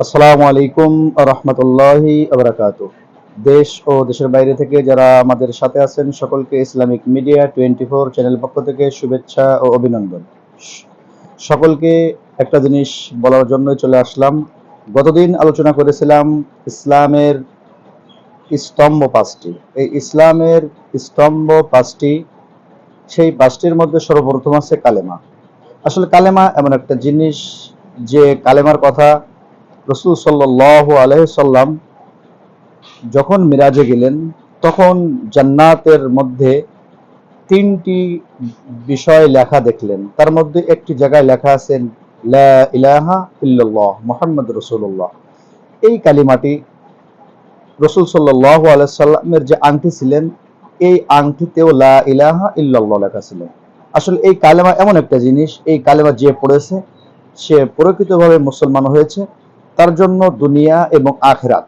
আসসালামু আলাইকুম রহমতুল্লাহি আবরাকাত দেশ ও দেশের বাইরে থেকে যারা আমাদের সাথে আছেন, সকলকে Islamic media twenty four channel পক্ষ থেকে শুভেচ্ছা ও অভিনন্দন। সকলকে একটা জিনিস বলার জন্য চলে আসলাম। গতদিন আলোচনা করেছিলাম ইসলামের স্তম্ভ পাঁচটি। এই ইসলামের স্তম্ভ পাঁচটি, সেই পাঁচটির মধ্যে সর্বপ্রথম আছে কালেমা। আসলে কালেমা এমন একটা জিনিস যে কালেমার কথা রসুল সাল্লাহ আলহাম যখন মিরাজে গেলেন, তখন জান্নাতের মধ্যে তিনটি বিষয় লেখা দেখলেন। তার মধ্যে একটি জায়গায় লেখা আছেন ইলাহা ইল্লাল্লাহ, মোহাম্মদ রসুল্লাহ এই কালিমাটি রসুল সাল্লাহ আলাইসাল্লামের যে আংটি ছিলেন, এই আংটিতেও লা ইলাহা ইল্লাল্লাহ লেখা ছিল। আসলে এই কালেমা এমন একটা জিনিস, এই কালেমা যে পড়েছে, সে প্রকৃতভাবে মুসলমান হয়েছে। তার জন্য দুনিয়া এবং আখেরাত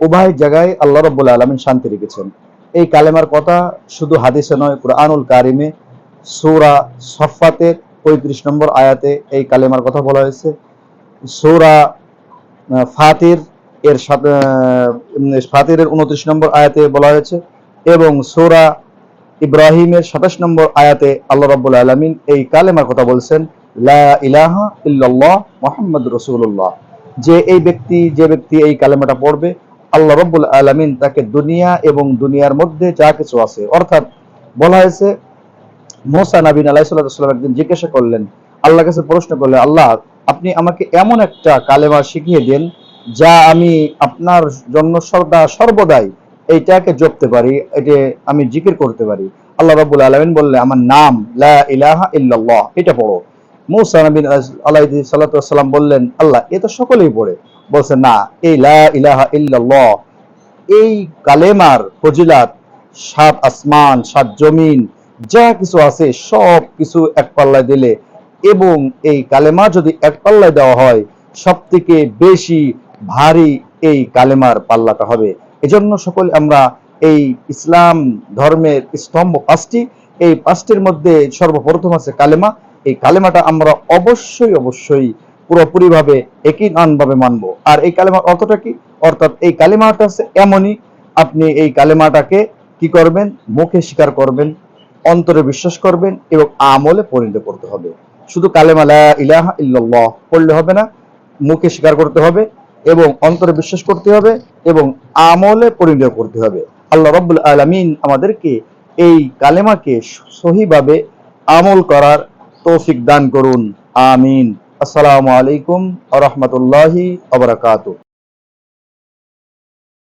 উভয় জায়গায় আল্লাহ রব্বুল আলমিন শান্তি রেখেছেন। এই কালেমার কথা শুধু হাদিসে নয়, কুরআনুল কারিমে সৌরা সফাতের পঁয়ত্রিশ নম্বর আয়াতে এই কালেমার কথা বলা হয়েছে। সৌরা ফাতির এর সাথে ফাতিরের উনত্রিশ নম্বর আয়াতে বলা হয়েছে এবং সৌরা ইব্রাহিমের সাতাশ নম্বর আয়াতে আল্লাহ রব্বুল আলমিন এই কালেমার কথা বলছেন, লা ইলাহা ইল্লাল্লাহ মোহাম্মদ রসুল্লাহ যে এই ব্যক্তি, যে ব্যক্তি এই কালেমাটা পড়বে, আল্লাহ রব্বুল আলমিন তাকে দুনিয়া এবং দুনিয়ার মধ্যে যা কিছু আছে, অর্থাৎ বলা হয়েছে, মোসা নবীন আলাইসাল্লাম একদিন জিজ্ঞাসা করলেন আল্লাহ কাছে প্রশ্ন করলেন, আল্লাহ, আপনি আমাকে এমন একটা কালেমা শিখিয়ে দেন, যা আমি আপনার জন্য সর্বদা সর্বদাই এইটাকে জপতে পারি এটা আমি জিকির করতে পারি। আল্লাহ রাব্বুল আলামিন বললে আমার নাম লা ইলাহা ইল্লাল্লাহ, এটা পড়ো। মুসা নবী আলাইহি সাল্লাম বললেন, আল্লাহ, এ তো সকলেই পড়ে। বলছে, না, এই লা ইলাহা ইল্লাল্লাহ, এই কালেমার ফজিলাত, সাত আসমান, সাত জমিন, যা কিছু আছে, সব কিছু এক পাল্লায় দিলে এবং এই কালেমা যদি এক পাল্লায় দেওয়া হয় সব থেকে বেশি ভারী এই কালেমার পাল্লাটা হবে। এজন্য সকলে আমরা এই ইসলাম ধর্মের স্তম্ভ পাঁচটি, এই পাঁচটির মধ্যে সর্বপ্রথম আছে কালেমা। এই কালেমাটা আমরা অবশ্যই অবশ্যই পুরোপুরিভাবে একই ভাবে মানবো। আর এই কালেমার অর্থটা কি? অর্থাৎ এই কালেমাটা হচ্ছে এমনই, আপনি এই কালেমাটাকে কি করবেন? মুখে স্বীকার করবেন, অন্তরে বিশ্বাস করবেন এবং আমলে পরিণত করতে হবে। শুধু কালেমা লা ইলাহা ইল্লাল্লাহ পড়লে হবে না, মুখে স্বীকার করতে হবে এবং অন্তরে বিশ্বাস করতে হবে এবং আমলে পরিণত করতে হবে। আল্লাহ রব্বুল আলামিন আমাদেরকে এই কালেমাকে সহিভাবে আমল করার তৌফিক দান করুন আমিন। আসসালামু আলাইকুম আ রহমতুল্লাহি আবরাকাতু